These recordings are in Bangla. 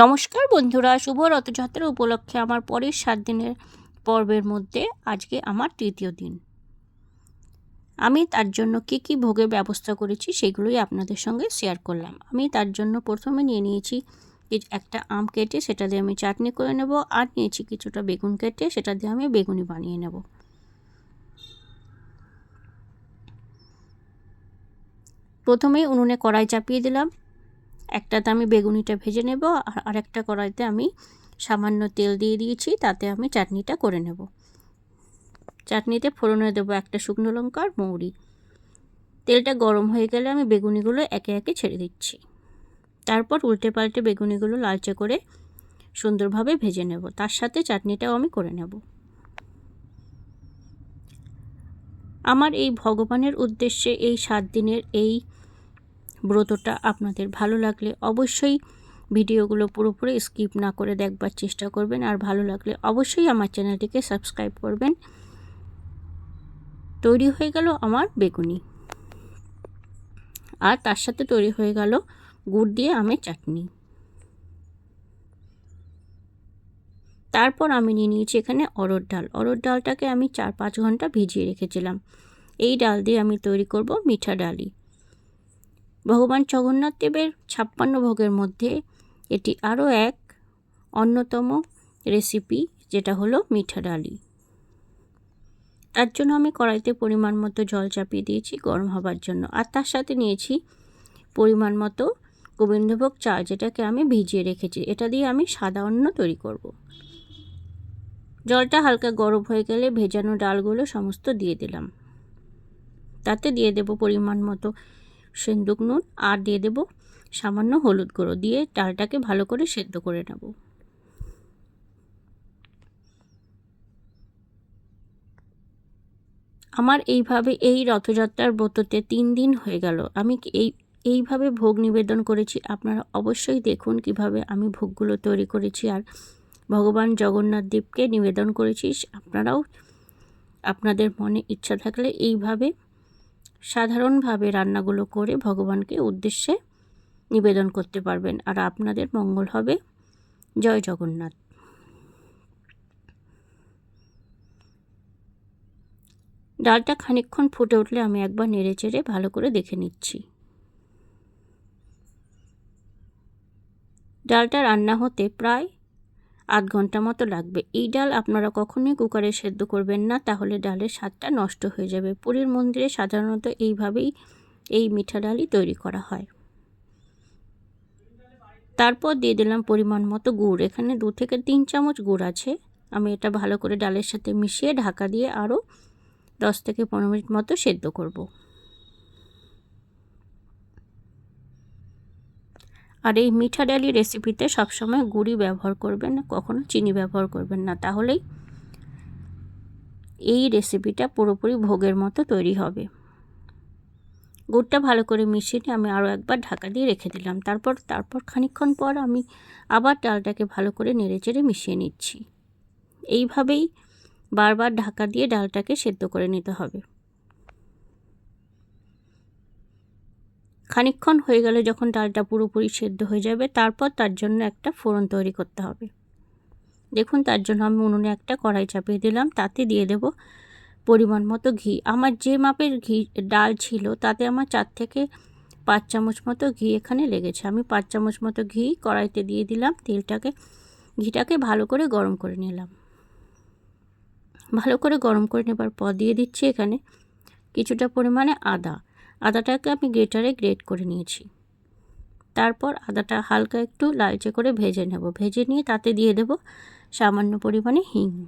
নমস্কার বন্ধুরা, শুভ রথযাত্রা উপলক্ষে আমার পরের সাত দিনের পর্বের মধ্যে আজকে আমার তৃতীয় দিন। আমি তার জন্য কী কী ভোগের ব্যবস্থা করেছি সেগুলোই আপনাদের সঙ্গে শেয়ার করলাম। আমি তার জন্য প্রথমে নিয়ে নিয়েছি একটা আম কেটে সেটা দিয়ে আমি চাটনি করে নেব আর নিয়েছি কিছুটা বেগুন কেটে সেটা দিয়ে আমি বেগুনি বানিয়ে নেব। প্রথমেই উনুনে কড়াই চাপিয়ে দিলাম। একটাতে আমি বেগুনিটা ভেজে নেব, আর আরেকটা কড়াইতে আমি সামান্য তেল দিয়ে দিয়েছি, তাতে আমি চাটনিটা করে নেব। চাটনিতে ফোড়নে দেবো একটা শুকনো লঙ্কা আর মৌরি। তেলটা গরম হয়ে গেলে আমি বেগুনিগুলো একে একে ছেড়ে দিচ্ছি। তারপর উল্টে পাল্টে বেগুনিগুলো লালচে করে সুন্দরভাবে ভেজে নেব। তার সাথে চাটনিটাও আমি করে নেব। আমার এই ভগবানের উদ্দেশ্যে এই সাত দিনের এই ব্রতটা আপনাদের ভালো লাগলে অবশ্যই ভিডিওগুলো পুরোপুরি স্কিপ না করে দেখবার চেষ্টা করবেন, আর ভালো লাগলে অবশ্যই আমার চ্যানেলটিকে সাবস্ক্রাইব করবেন। তৈরি হয়ে গেল আমার বেগুনি। আর তার সাথে তৈরি হয়ে গেল গুড় দিয়ে আমের চাটনি। তারপর আমি নিয়ে নিয়েছি এখানে অরড় ডাল। অরড় ডালটাকে আমি চার পাঁচ ঘণ্টা ভিজিয়ে রেখেছিলাম। এই ডাল দিয়ে আমি তৈরি করব মিঠা ডালি ভগবান জগন্নাথ দেবের ছাপ্পান্ন ভোগের মধ্যে এটি আরও এক অন্যতম রেসিপি যেটা হলো মিঠা ডালি। তার জন্য আমি কড়াইতে পরিমাণ মতো জল চাপিয়ে দিয়েছি গরম হবার জন্য। আর তার সাথে নিয়েছি পরিমাণ মতো গোবিন্দভোগ চাল যেটাকে আমি ভিজিয়ে রেখেছি। এটা দিয়ে আমি সাদা অন্ন তৈরি করব। জলটা হালকা গরম হয়ে গেলে ভেজানো ডালগুলো সমস্ত দিয়ে দিলাম। তাতে দিয়ে দেব পরিমাণ মতো সেন্দুক নুন আর দিয়ে দেব সামান্য হলুদ গুঁড়ো দিয়ে ডালটাকে ভালো করে সেদ্ধ করে নেব। আমার এইভাবে এই রথযাত্রার ব্রততে তিন দিন হয়ে গেল। আমি এই, এইভাবে ভোগ নিবেদন করেছি? আপনারা অবশ্যই দেখুন কীভাবে আমি ভোগগুলো তৈরি করেছি আর ভগবান জগন্নাথ দেবকে নিবেদন করেছি। আপনারাও, আপনাদের মনে ইচ্ছা থাকলে এইভাবে সাধারণভাবে রান্নাগুলো করে ভগবানকে উদ্দেশ্যে নিবেদন করতে পারবেন। আর আপনাদের মঙ্গল হবে। জয় জগন্নাথ। ডালটা খানিকক্ষণ ফুটে উঠলে আমি একবার নেড়ে চেড়ে ভালো করে দেখে নিচ্ছি। ডালটা রান্না হতে প্রায় আধ ঘণ্টা মতো লাগবে। এই ডাল আপনারা কখনোই কুকারে সেদ্ধ করবেন না, তাহলে ডালের স্বাদটা নষ্ট হয়ে যাবে। পুরীর মন্দিরে সাধারণত এইভাবেই এই মিঠা ডালই তৈরি করা হয়। তারপর দিয়ে দিলাম পরিমাণ মতো গুড়। এখানে দু থেকে তিন চামচ গুড় আছে। আমি এটা ভালো করে ডালের সাথে মিশিয়ে ঢাকা দিয়ে আরও দশ থেকে পনেরো মিনিট মতো সেদ্ধ করব। আর এই মিঠা ডালি রেসিপিতে সবসময় গুড়ি ব্যবহার করবেন, কখনো চিনি ব্যবহার করবেন না। তাহলেই এই রেসিপিটা পুরোপুরি ভোগের মতো তৈরি হবে। গুড়টা ভালো করে মিশিয়ে নিয়ে আমি আরও একবার ঢাকা দিয়ে রেখে দিলাম। তারপর তারপর খানিকক্ষণ পর আমি আবার ডালটাকে ভালো করে নেড়ে চেড়ে মিশিয়ে নিচ্ছি। এইভাবেই বারবার ঢাকা দিয়ে ডালটাকে সেদ্ধ করে নিতে হবে। খানিকক্ষণ হয়ে গেলে যখন ডালটা পুরোপুরি সেদ্ধ হয়ে যাবে, তারপর তার জন্য একটা ফোড়ন তৈরি করতে হবে। দেখুন, তার জন্য আমি উনুনে একটা কড়াই চাপিয়ে দিলাম। তাতে দিয়ে দেব পরিমাণ মতো ঘি। আমার যে মাপের ঘি, ডাল ছিল, তাতে আমার চার থেকে পাঁচ চামচ মতো ঘি এখানে লেগেছে। আমি পাঁচ চামচ মতো ঘি কড়াইতে দিয়ে দিলাম। তেলটাকে, ঘিটাকে ভালো করে গরম করে নিলাম। ভালো করে গরম করে নেবার পর দিয়ে দিচ্ছি এখানে কিছুটা পরিমাণে আদা। আদাটাকে আমি গ্রেটারে গ্রেট করে নিয়েছি। তারপর আদাটা হালকা একটু লালচে করে ভেজে নেব। ভেজে নিয়ে তাতে দিয়ে দেব সামান্য পরিমাণে হিং।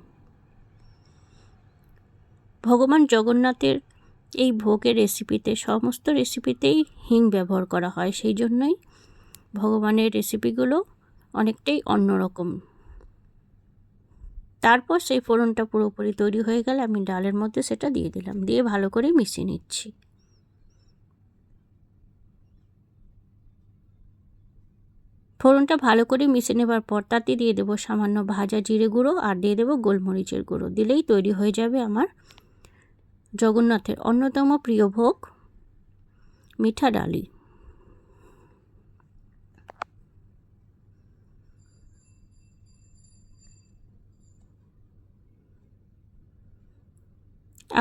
ভগবান জগন্নাথের এই ভোগের রেসিপিতে, সমস্ত রেসিপিতেই হিং ব্যবহার করা হয়। সেই জন্যই ভগবানের রেসিপিগুলো অনেকটাই অন্যরকম। তারপর সেই ফোড়নটা পুরোপুরি তৈরি হয়ে গেলে আমি ডালের মধ্যে সেটা দিয়ে দিলাম। দিয়ে ভালো করে মিশিয়ে নিচ্ছি। ফোড়নটা ভালো করে মিশে নেবার পর তাতে দিয়ে দেবো সামান্য ভাজা জিরে গুঁড়ো আর দিয়ে দেবো গোলমরিচের গুঁড়ো। দিলেই তৈরি হয়ে যাবে আমার জগন্নাথের অন্যতম প্রিয় ভোগ, মিঠা ডালি।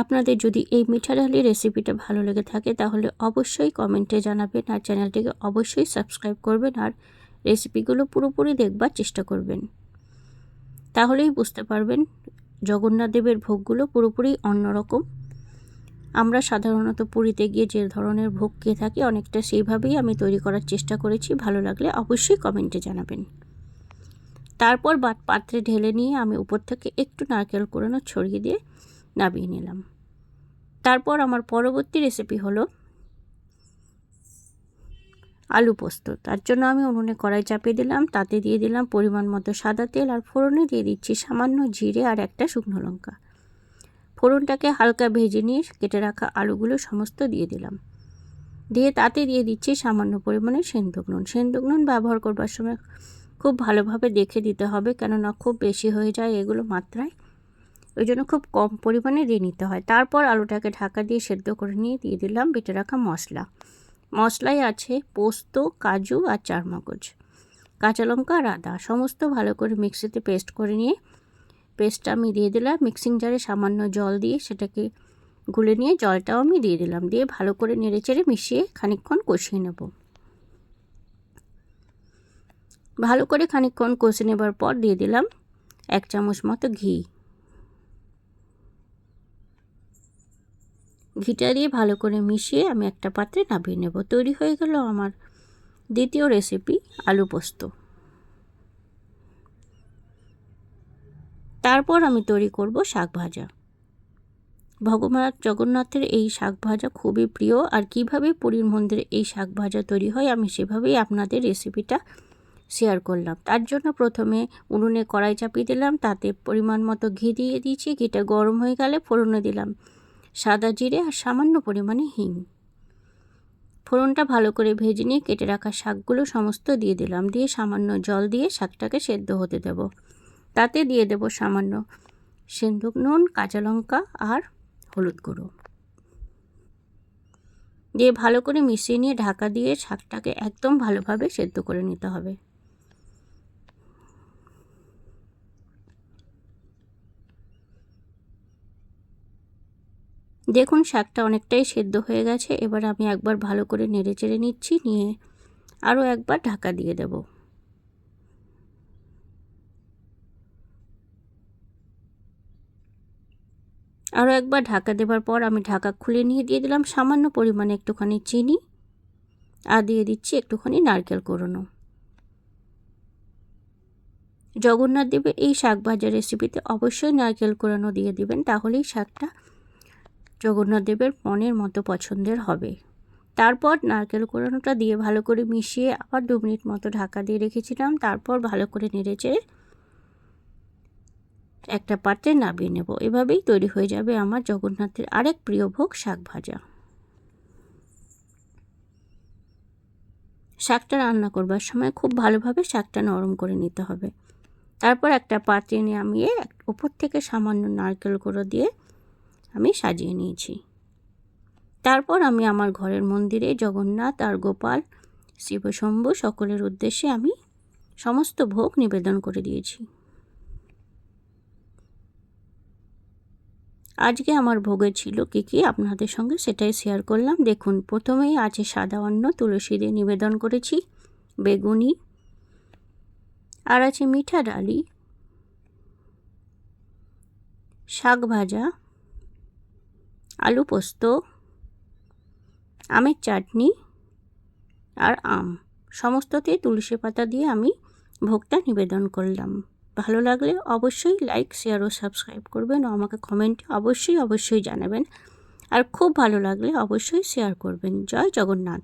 আপনাদের যদি এই মিঠা ডালির রেসিপিটা ভালো লেগে থাকে, তাহলে অবশ্যই কমেন্টে জানাবেন আর চ্যানেলটিকে অবশ্যই সাবস্ক্রাইব করবেন আর রেসিপিগুলো পুরোপুরি দেখবার চেষ্টা করবেন। তাহলেই বুঝতে পারবেন জগন্নাথ দেবের ভোগগুলো পুরোপুরি অন্যরকম। আমরা সাধারণত পুরীতে গিয়ে যে ধরনের ভোগ খেয়ে থাকি অনেকটা সেইভাবেই আমি তৈরি করার চেষ্টা করেছি, ভালো লাগলে অবশ্যই কমেন্টে জানাবেন। তারপর বাট পাত্রে ঢেলে নিয়ে আমি উপর থেকে একটু নারকেল কোরানো ছড়িয়ে দিয়ে নামিয়ে নিলাম। তারপর আমার পরবর্তী রেসিপি হলো আলু পোস্ত। তার জন্য আমি উনুনে কড়াই চাপিয়ে দিলাম, তাতে দিয়ে দিলাম পরিমাণ মতো সাদা তেল আর ফোড়নে দিয়ে দিচ্ছি সামান্য জিরে আর একটা শুকনো লঙ্কা। ফোড়নটাকে হালকা ভেজে নিয়ে কেটে রাখা আলুগুলো সমস্ত দিয়ে দিলাম। দিয়ে তাতে দিয়ে দিচ্ছি সামান্য পরিমাণে সেন্দুক নুন। সেন্দুক নুন ব্যবহার করবার সময় খুব ভালোভাবে দেখে দিতে হবে, কেননা খুব বেশি হয়ে যায় এগুলো মাত্রায়। ওই জন্য খুব কম পরিমাণে দিয়ে নিতে হয়। তারপর আলুটাকে ঢাকা দিয়ে সেদ্ধ করে নিয়ে দিয়ে দিলাম বেটে রাখা মশলা। মশলায় আছে, পোস্ত, কাজু আর চারমগজ। কাঁচা লঙ্কা আর আদা, সমস্ত ভালো করে মিক্সিতে পেস্ট করে নিয়ে পেস্টটা আমি দিয়ে দিলাম। মিক্সিং জারে সামান্য জল দিয়ে সেটাকে গুলে নিয়ে জলটাও আমি দিয়ে দিলাম। দিয়ে ভালো করে নেড়ে চেড়ে মিশিয়ে খানিকক্ষণ কষিয়ে নেব। ভালো করে খানিকক্ষণ কষে নেবার পর দিয়ে দিলাম এক চামচ মতো ঘি। ঘিটা দিয়ে ভালো করে মিশিয়ে আমি একটা পাত্রে নামিয়ে নেব। তৈরি হয়ে গেল আমার দ্বিতীয় রেসিপি আলু পোস্ত। তারপর আমি তৈরি করব শাক ভাজা। ভগবান জগন্নাথের এই শাক ভাজা খুবই প্রিয়, আর কীভাবে পুরীর মন্দিরে এই শাক ভাজা তৈরি হয় আমি সেভাবেই আপনাদের রেসিপিটা শেয়ার করলাম। তার জন্য প্রথমে উনুনে কড়াই চাপিয়ে দিলাম, তাতে পরিমাণ মতো ঘি দিয়ে দিয়েছি, ঘিটা গরম হয়ে গেলে ফোড়নে দিলাম। সাদা জিরে আর সামান্য পরিমাণে হিং। ফোড়নটা ভালো করে ভেজে নিয়ে কেটে রাখা শাকগুলো সমস্ত দিয়ে দিলাম। দিয়ে সামান্য জল দিয়ে শাকটাকে সেদ্ধ হতে দেব। তাতে দিয়ে দেব সামান্য সেন্দুক, নুন, কাঁচা লঙ্কা আর হলুদ গুঁড়ো। দিয়ে ভালো করে মিশিয়ে নিয়ে ঢাকা দিয়ে শাকটাকে একদম ভালোভাবে সেদ্ধ করে নিতে হবে। দেখুন, শাকটা অনেকটাই সেদ্ধ হয়ে গেছে। এবার আমি একবার ভালো করে নেড়ে চেড়ে নিচ্ছি, নিয়ে আরও একবার ঢাকা দিয়ে দেব। আরও একবার ঢাকা দেবার পর আমি ঢাকা খুলে নিয়ে দিয়ে দিলাম সামান্য পরিমাণে একটুখানি চিনি। আর দিয়ে দিচ্ছি একটুখানি নারকেল কোরনো। জগন্নাথ দেবের এই শাক ভাজা রেসিপিতে অবশ্যই নারকেল কোরানো দিয়ে দিবেন, তাহলেই শাকটা জগন্নাথ দেবের মনের মতো পছন্দের হবে। তারপর নারকেল কোরানোটা দিয়ে ভালো করে মিশিয়ে আবার দু মিনিট মতো ঢাকা দিয়ে রেখেছিলাম। তারপর ভালো করে নেড়েচে একটা পাত্রে নামিয়ে নেব। এভাবেই তৈরি হয়ে যাবে আমার জগন্নাথের আরেক প্রিয় ভোগ শাক ভাজা। শাকটা রান্না করবার সময় খুব ভালোভাবে শাকটা নরম করে নিতে হবে। তারপর একটা পাত্রে নামিয়ে উপর থেকে সামান্য নারকেল গুঁড়ো দিয়ে আমি সাজিয়ে নিয়েছি। তারপর আমি আমার ঘরের মন্দিরে জগন্নাথ আর গোপাল, শিবশম্ভু সকলের উদ্দেশ্যে আমি সমস্ত ভোগ নিবেদন করে দিয়েছি। আজকে আমার ভোগে ছিল কী কী আপনাদের সঙ্গে সেটাই শেয়ার করলাম। দেখুন, প্রথমেই আছে সাদা অন্ন, তুলসী দিয়ে নিবেদন করেছি, বেগুনি, আর আছে মিঠা ডালি, শাক ভাজা আলু পোস্ত, আমের চাটনি আর আম। সমস্ততে তুলসী পাতা দিয়ে আমি ভোক্তা নিবেদন করলাম। ভালো লাগলে অবশ্যই লাইক শেয়ার ও সাবস্ক্রাইব করবেন ও আমাকে কমেন্ট অবশ্যই অবশ্যই জানাবেন। আর খুব ভালো লাগলে অবশ্যই শেয়ার করবেন। জয় জগন্নাথ।